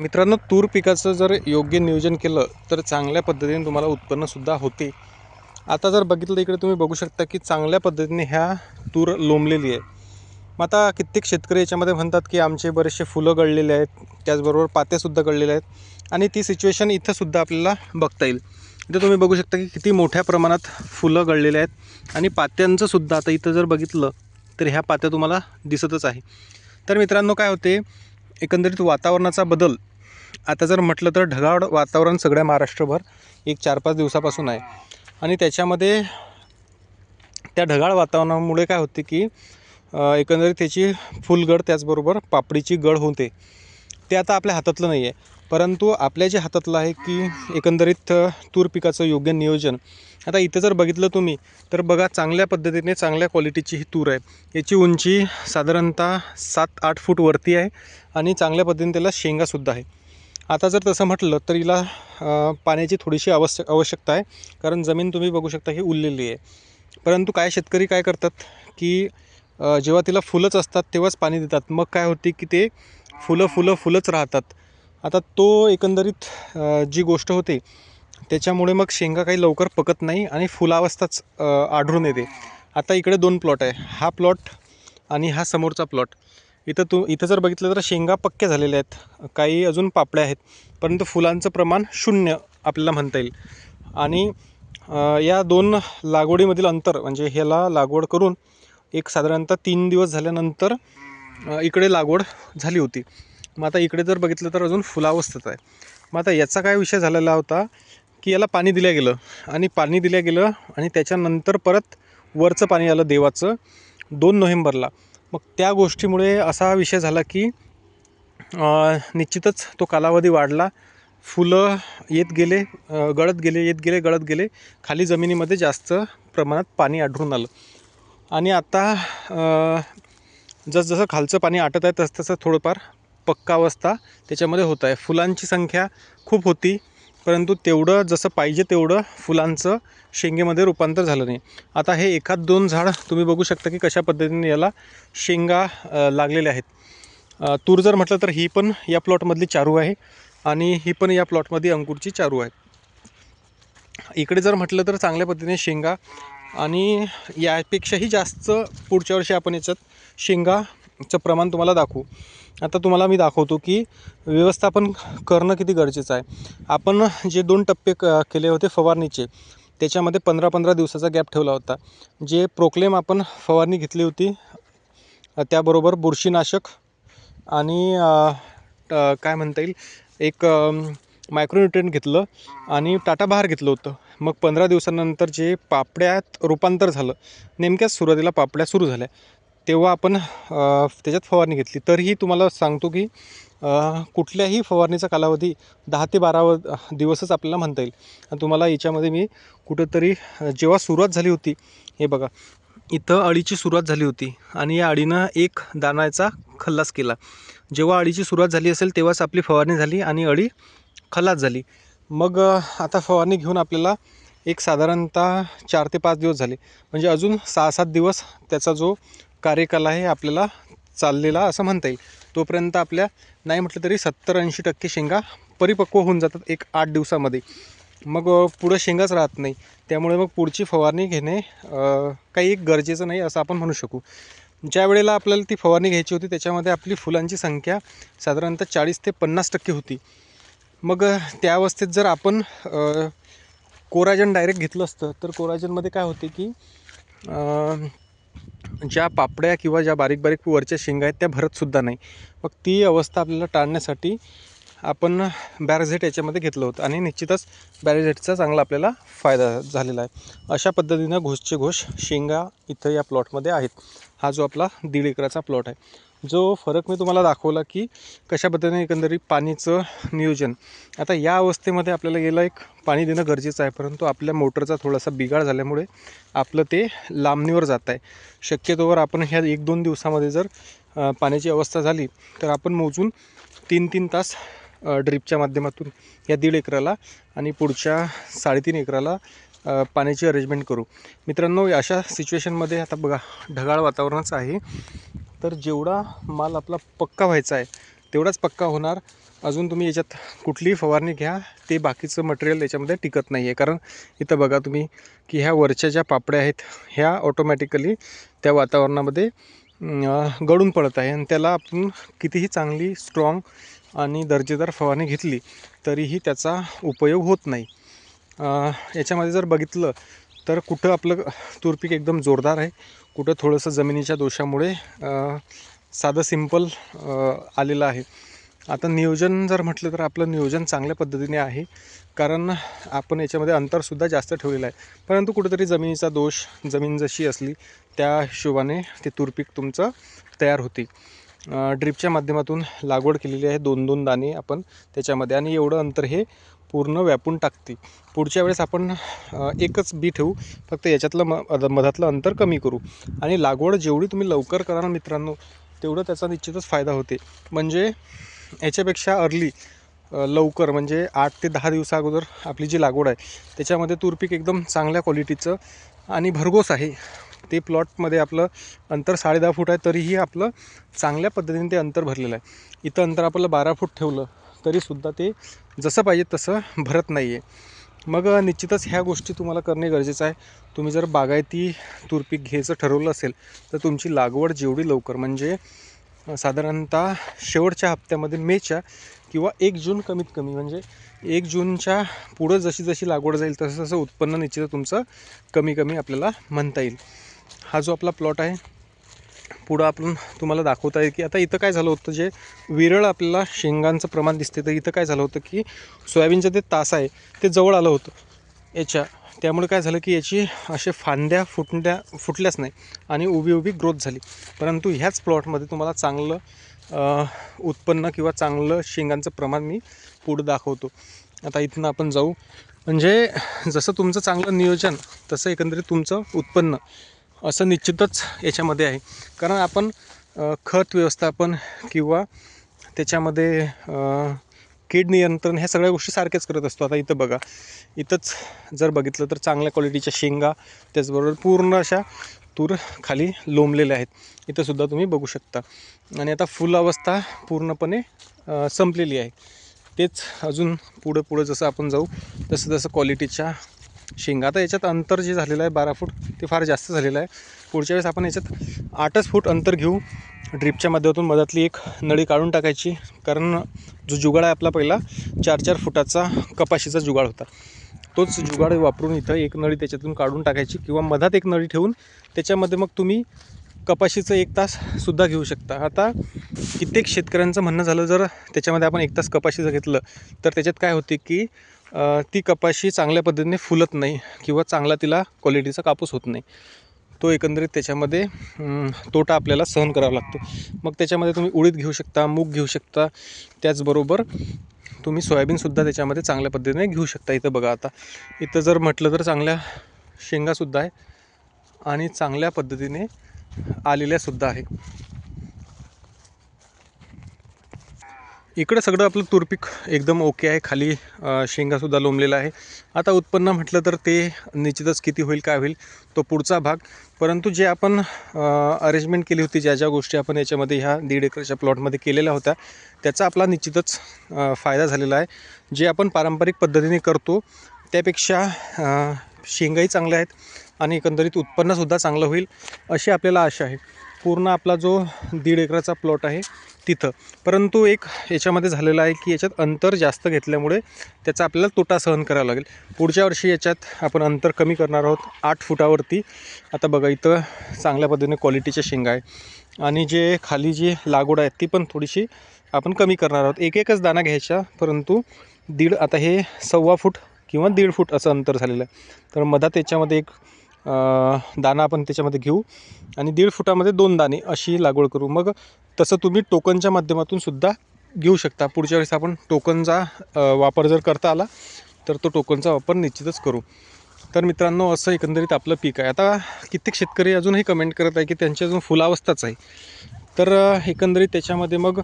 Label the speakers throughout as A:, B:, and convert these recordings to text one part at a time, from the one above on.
A: मित्रांनो तूर पिकाचं जर योग्य नियोजन केलं तर चांगल्या पद्धतीने तुम्हाला उत्पन्नसुद्धा होते. आता जर बघितलं इकडे तुम्ही बघू शकता की चांगल्या पद्धतीने ह्या तूर लोंबलेली आहे. मग आता कित्येक शेतकरी याच्यामध्ये म्हणतात की आमचे बरेचसे फुलं गळलेले आहेत त्याचबरोबर पात्यासुद्धा गळलेले आहेत. आणि ती सिच्युएशन इथंसुद्धा आपल्याला बघता येईल. इथं तुम्ही बघू शकता की किती मोठ्या प्रमाणात फुलं गळलेले आहेत. आणि पात्यांचंसुद्धा आता इथं जर बघितलं तर ह्या पात्या तुम्हाला दिसतच आहे. तर मित्रांनो काय होते? एकंदरीत वातावरणाचा बदल आता जर म्हटलं तर ढगाळ वातावरण सगळ्या महाराष्ट्रभर एक चार पाच दिवसापासून आहे. आणि त्याच्यामध्ये त्या ढगाळ वातावरणामुळे काय होते की एकंदरीत त्याची फुलगड त्याचबरोबर पापडीची गड होते. ते आता आपल्या हातातलं नाही आहे. परंतु आपल्या जे हातातलं आहे की एकंदरीत तूर पिकाचं योग्य नियोजन. आता इथं जर बघितलं तुम्ही तर बघा चांगल्या पद्धतीने चांगल्या क्वालिटीची ही तूर आहे. याची उंची साधारणतः सात आठ फूट वरती आहे आणि चांगल्या पद्धतीने त्याला शेंगासुद्धा आहे. आता जर तसं म्हटलं तर हिला पाण्याची थोडीशी आवश्यक आवश्यकता आहे. कारण जमीन तुम्ही बघू शकता ही उरलेली आहे. परंतु काय शेतकरी काय करतात की जेव्हा तिला फुलंच असतात तेव्हाच पाणी देतात. मग काय होते की ते फुलं फुलं फुलंच राहतात. आता तो एकंदरीत जी गोष्ट होते त्याच्यामुळे मग शेंगा काही लवकर पकत नाही आणि फुलावस्थाच आढळून येते. आता इकडे दोन प्लॉट आहे. हा प्लॉट आणि हा समोरचा प्लॉट. इथं तू इथं जर बघितलं तर शेंगा पक्क्या झालेल्या आहेत. काही अजून पापड्या आहेत. परंतु फुलांचं प्रमाण शून्य आपल्याला म्हणता येईल. आणि या दोन लागवडीमधील अंतर म्हणजे ह्याला लागवड करून एक साधारणतः तीन दिवस झाल्यानंतर इकडे लागवड झाली होती. मग आता इकडे जर बघितलं तर अजून फुलावस्थेत आहे. मग आता याचा काय विषय झालेला होता की याला पाणी दिलं गेलं. आणि पाणी दिलं गेलं आणि त्याच्यानंतर परत वरचं पाणी आलं देवाचं दोन नोव्हेंबरला. मग त्या गोष्टीमुळे असा विषय झाला की निश्चितच तो कालावधी वाढला. फुलं येत गेले गळत गेले येत गेले गळत गेले. खाली जमिनीमध्ये जास्त प्रमाणात पाणी आढळून आलं. आणि आता जसजसं खालचं पाणी आटत आहे तसं तसं थोडंफार पक्का अवस्था त्याच्यामध्ये होत आहे. फुलांची संख्या खूप होती. परंतु तेवढं जसं पाहिजे तेवढं फुलांचं शेंगेमध्ये रूपांतर झालं नाही. आता हे एखाद दोन झाड तुम्ही बघू शकता की कशा पद्धतीने याला शेंगा लागलेल्या आहेत. तूर जर म्हटलं तर ही पण या प्लॉटमधली चारू आहे आणि ही पण या प्लॉटमध्ये अंकुरची चारू आहे इकडे जर म्हटलं तर चांगल्या पद्धतीने शेंगा आणि यापेक्षाही जास्त पुढच्या वर्षी आपण याच्यात शेंगा चं प्रमाण तुम्हाला दाखवू. आता तुम्हाला मी दाखवतो की व्यवस्थापन करणं किती गरजेचं आहे. आपण जे दोन टप्पे क केले होते फवारणीचे त्याच्यामध्ये पंधरा पंधरा दिवसाचा गॅप ठेवला होता. जे प्रोक्लेम आपण फवारणी घेतली होती त्याबरोबर बुरशीनाशक आणि काय म्हणता येईल एक मायक्रोन्युट्रियन घेतलं आणि टाटा बहार घेतलं होतं. मग पंधरा दिवसानंतर जे पापड्यात रूपांतर झालं नेमक्याच सुरुवातीला पापड्या सुरू झाल्या. तेव्हा आपण त्याच्यात फवारणी घेतली. तरीही तुम्हाला सांगतो की कुठल्याही फवारणीचा कालावधी दहा ते बारा दिवसच आपल्याला म्हणता येईल. आणि तुम्हाला याच्यामध्ये मी कुठंतरी जेव्हा सुरुवात झाली होती हे बघा इथं अळीची सुरुवात झाली होती आणि या अळीनं एक दाण्याचा खल्लास केला. जेव्हा अळीची सुरुवात झाली असेल तेव्हाच आपली फवारणी झाली आणि अळी खल्लास झाली. मग आता फवारणी घेऊन आपल्याला एक साधारणतः चार ते पाच दिवस झाले. म्हणजे अजून सहा सात दिवस त्याचा जो कार्यकला हे आपल्याला चाललेला असं म्हणता येईल. तोपर्यंत आपल्या नाही म्हटलं तरी सत्तर ऐंशी टक्के शेंगा परिपक्व होऊन जातात एक आठ दिवसामध्ये. मग पुढं शेंगाच राहत नाही. त्यामुळे मग पुढची फवारणी घेणे काही एक गरजेचं नाही असं आपण म्हणू शकू. ज्या वेळेला आपल्याला ती फवारणी घ्यायची होती त्याच्यामध्ये आपली फुलांची संख्या साधारणतः चाळीस ते पन्नास टक्के होती. मग त्या अवस्थेत जर आपण कोराजन डायरेक्ट घेतलं असतं तर कोराजनमध्ये काय होते की ज्या पापड्या किंवा ज्या बारीक बारीक वरच्या शेंगा आहेत त्या भरतसुद्धा नाही. मग ती अवस्था आपल्याला टाळण्यासाठी आपण बॅरझेट याच्यामध्ये घेतलं होतं आणि निश्चितच बॅरझेटचा चांगला आपल्याला फायदा झालेला आहे. अशा पद्धतीनं घोषचे घोष शेंगा इथं या प्लॉटमध्ये आहेत. हा जो आपला दीड एकराचा प्लॉट आहे. जो फरक मी तुम्हाला दाखवला की कशा पद्धतीने एकंदरीत पाणीचं नियोजन. आता या अवस्थेमध्ये आपल्याला गेलं एक पाणी देणं गरजेचं आहे परंतु आपल्या मोटरचा थोडासा बिघाड झाल्यामुळे आपलं ते लांबणीवर जात आहे. शक्यतोवर आपण ह्या एक दोन दिवसामध्ये जर पाण्याची अवस्था झाली तर आपण मोजून तीन तीन तास ड्रीपच्या ड्रिपच्या माध्यमातून या दीड एकराला आणि पुढच्या साडेतीन एकराला पाण्याची अरेंजमेंट करू. मित्रांनो अशा सिच्युएशनमध्ये आता बघा ढगाळ वातावरणच आहे. तर जेवढा माल आपला पक्का व्हायचा आहे तेवढाच पक्का होणार. अजून तुम्ही याच्यात कुठलीही फवारणी घ्या ते बाकीचं मटेरियल याच्यामध्ये टिकत नाही आहे कारण इथं बघा तुम्ही की ह्या वरच्या ज्या पापड्या आहेत ह्या ऑटोमॅटिकली त्या वातावरणामध्ये गळून पडत आहे. आणि त्याला आपण कितीही चांगली स्ट्रॉंग आणि दर्जेदार फवारणी घेतली तरीही त्याचा उपयोग होत नाही. याच्यामध्ये जर बघितलं तर कुठं आपलं तूरपीक एकदम जोरदार आहे. कुठं थोडंसं जमिनीच्या दोषामुळे साधं सिंपल आलेलं आहे. आता नियोजन जर म्हटलं तर आपलं नियोजन चांगल्या पद्धतीने आहे. कारण आपण याच्यामध्ये अंतरसुद्धा जास्त ठेवलेलं आहे. परंतु कुठेतरी जमिनीचा दोष जमीन जशी असली त्या हिशोबाने ते तुरपीक तुमचं तयार होते. ड्रिपच्या माध्यमातून लागवड केलेली आहे. दोन दोन दाणे आपण त्याच्यामध्ये. आणि एवढं अंतर हे पूर्ण व्यापून टाकते. पुढच्या वेळेस आपण एकच बी ठेवू. फक्त याच्यातलं म मधातलं अंतर कमी करू. आणि लागवड जेवढी तुम्ही लवकर कराल मित्रांनो तेवढं त्याचा निश्चितच फायदा होते. म्हणजे याच्यापेक्षा अर्ली लवकर म्हणजे आठ ते दहा दिवसा अगोदर आपली जी लागवड आहे त्याच्यामध्ये तूरपीक एकदम चांगल्या क्वालिटीचं आणि भरघोस आहे. ते प्लॉटमध्ये आपलं अंतर साडेदहा फूट आहे तरीही आपलं चांगल्या पद्धतीने ते अंतर भरलेलं आहे. इथं अंतर आपलं बारा फूट ठेवलं. तरीसुद्धा ते जसं पाहिजे तसं भरत नाही आहे मग निश्चितच ह्या गोष्टी तुम्हाला करणे गरजेचं आहे. तुम्ही जर बागायती तूरपीक घ्यायचं ठरवलं असेल तर तुमची लागवड जेवढी लवकर म्हणजे साधारणतः शेवटच्या हप्त्यामध्ये मेच्या किंवा एक जून कमीत कमी म्हणजे एक जूनच्या पुढं जशी जशी लागवड जाईल तसं तसं उत्पन्न निश्चित तुमचं कमी कमी आपल्याला म्हणता येईल. हा जो आपला प्लॉट आहे पुढं आपण तुम्हाला दाखवता येईल की आता इथं काय झालं होतं जे विरळ आपल्याला शेंगांचं प्रमाण दिसते तर इथं काय झालं होतं की सोयाबीनचं ते तास आहे ते जवळ आलं होतं. याच्या त्यामुळे काय झालं की याची असे फांद्या फुटण्या फुटल्याच नाही आणि उभी उभी ग्रोथ झाली. परंतु ह्याच प्लॉटमध्ये तुम्हाला चांगलं उत्पन्न किंवा चांगलं शेंगांचं प्रमाण मी पुढं दाखवतो. आता इथनं आपण जाऊ. म्हणजे जसं तुमचं चांगलं नियोजन तसं एकंदरीत तुमचं उत्पन्न. असं निश्चितच याच्यामध्ये आहे. कारण आपण खत व्यवस्थापन किंवा त्याच्यामध्ये कीड नियंत्रण ह्या सगळ्या गोष्टी सारख्याच करत असतो. आता इथं बघा इथंच जर बघितलं तर चांगल्या क्वालिटीच्या शेंगा त्याचबरोबर पूर्ण अशा तूर खाली लोंबलेल्या आहेत. इथंसुद्धा तुम्ही बघू शकता. आणि आता फुल अवस्था पूर्णपणे संपलेली आहे. तेच अजून पुढं पुढं जसं आपण जाऊ तसं तसं क्वालिटीच्या शेंगा आता याच्यात अंतर जे झालेलं आहे बारा फूट ते फार जास्त झालेलं आहे. पुढच्या वेळेस आपण याच्यात आठच फूट अंतर घेऊ. ड्रिपच्या माध्यमातून मधातली एक नळी काढून टाकायची. कारण जो जुगाड आहे आपला पहिला चार चार फुटाचा कपाशीचा जुगाड होता. तोच जुगाड वापरून इथं एक नळी त्याच्यातून काढून टाकायची किंवा मधात एक नळी ठेवून त्याच्यामध्ये मग तुम्ही कपाशीचं एक ताससुद्धा घेऊ शकता. आता कित्येक शेतकऱ्यांचं म्हणणं झालं जर त्याच्यामध्ये आपण एक तास कपाशीचं घेतलं तर त्याच्यात काय होते की ती कपाशी चांगल्या पद्धतीने फुलत नाही किंवा चांगला तिला क्वालिटीचा कापूस होत नाही. तो एकंदरीत त्याच्यामध्ये तोटा आपल्याला सहन करावा लागतो. मग त्याच्यामध्ये तुम्ही उडीद घेऊ शकता मूग घेऊ शकता त्याचबरोबर तुम्ही सोयाबीनसुद्धा त्याच्यामध्ये चांगल्या पद्धतीने घेऊ शकता. इथं बघा आता इथं जर म्हटलं तर चांगल्या शेंगासुद्धा आहे आणि चांगल्या पद्धतीने आलेल्यासुद्धा आहे. इकडं सगळं आपलं तुरपीक एकदम ओके आहे. खाली शेंगासुद्धा लोंबलेला आहे. आता उत्पन्न म्हटलं तर ते निश्चितच किती होईल काय होईल तो पुढचा भाग. परंतु जे आपण अरेंजमेंट केली होती ज्या ज्या गोष्टी आपण याच्यामध्ये ह्या दीड एकरच्या प्लॉटमध्ये केलेल्या होत्या त्याचा आपला निश्चितच फायदा झालेला आहे. जे आपण पारंपरिक पद्धतीने करतो त्यापेक्षा शेंगाही चांगल्या आहेत. आणि एकंदरीत उत्पन्नसुद्धा चांगलं होईल अशी आपल्याला आशा आहे. पूर्ण आपला जो दीड एकराचा प्लॉट आहे तिथं. परंतु एक याच्यामध्ये झालेलं आहे की याच्यात अंतर जास्त घेतल्यामुळे त्याचा आपल्याला तोटा सहन करावा लागेल. पुढच्या वर्षी याच्यात आपण अंतर कमी करणार आहोत. आठ फुटावरती. आता बघा इथं चांगल्या पद्धतीने क्वालिटीच्या शेंगा आहे. आणि जे खाली जी लागवड आहे ती पण थोडीशी आपण कमी करणार आहोत. एक एकच दाणा घ्यायचा परंतु दीड आता हे सव्वा फूट किंवा दीड फूट असं अंतर झालेलं आहे. तर मधात याच्यामध्ये एक दाना आपण त्याच्यामध्ये घेऊ. आणि दीड फुटामध्ये दोन दाणे अशी लागवड करू. मग तसं तुम्ही टोकनच्या माध्यमातून सुद्धा घेऊ शकता. पुढच्या वेळेस आपण टोकनचा वापर जर करता आला तर तो टोकनचा वापर निश्चितच करू. तर मित्रांनो असं एकंदरीत आपलं पीक आहे. आता कित्येक शेतकरी अजूनही कमेंट करत आहे की त्यांची अजून फुलावस्थाच आहे. तर एकंदरीत त्याच्यामध्ये मग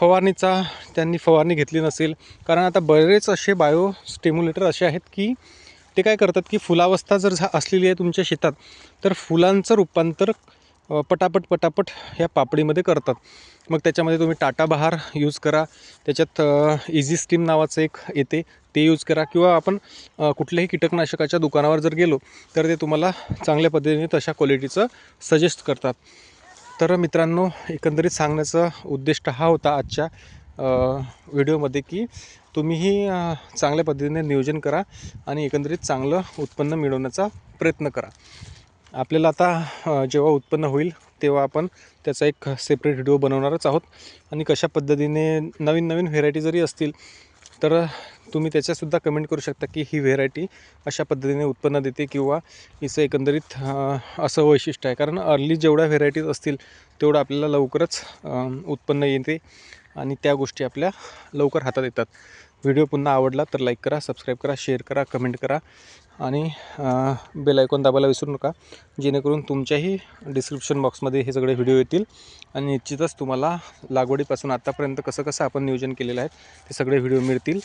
A: फवारणीचा त्यांनी फवारणी घेतली नसेल. कारण आता बरेच असे बायो स्टिम्युलेटर असे आहेत की ते काय करतात की फुलावस्था जर झा असलेली आहे तुमच्या शेतात तर फुलांचं रूपांतर पटापट पटापट ह्या पापडीमध्ये करतात. मग त्याच्यामध्ये तुम्ही टाटा बहार यूज करा. त्याच्यात इझी स्टीम नावाचं एक येते ते यूज करा. किंवा आपण कुठल्याही कीटकनाशकाच्या दुकानावर जर गेलो तर ते तुम्हाला चांगल्या पद्धतीने तशा क्वालिटीचं सजेस्ट करतात. तर मित्रांनो एकंदरीत सांगण्याचा उद्दिष्ट हा होता आजच्या व्हिडिओमध्ये की तुम्हीही चांगल्या पद्धतीने नियोजन करा आणि एकंदरीत चांगलं उत्पन्न मिळवण्याचा प्रयत्न करा. आपल्याला आता जेव्हा उत्पन्न होईल तेव्हा आपण त्याचा एक सेपरेट व्हिडिओ बनवणारच आहोत. आणि कशा पद्धतीने नवीन नवीन व्हेरायटी जरी असतील तर तुम्ही त्याच्यासुद्धा कमेंट करू शकता की ही व्हेरायटी अशा पद्धतीने उत्पन्न देते किंवा हिचं एकंदरीत असं वैशिष्ट्य आहे. कारण अर्ली जेवढ्या व्हेरायटीज असतील तेवढं आपल्याला लवकरच उत्पन्न येते. आणि त्या गोष्टी आपल्या लवकर हातात येतात. व्हिडिओ पुन्हा आवडला तर लाईक करा सबस्क्राईब करा शेअर करा कमेंट करा. आणि बेल आयकॉन दाबायला विसरू नका. जेणेकरून तुमच्याही डिस्क्रिप्शन बॉक्समध्ये हे सगळे व्हिडिओ येतील. आणि निश्चितच तुम्हाला लागवडीपासून आत्तापर्यंत कसं कसं आपण नियोजन केलेलं आहे ते सगळे व्हिडिओ मिळतील.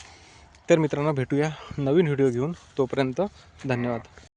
A: तर मित्रांनो भेटूया नवीन व्हिडिओ घेऊन. तोपर्यंत धन्यवाद.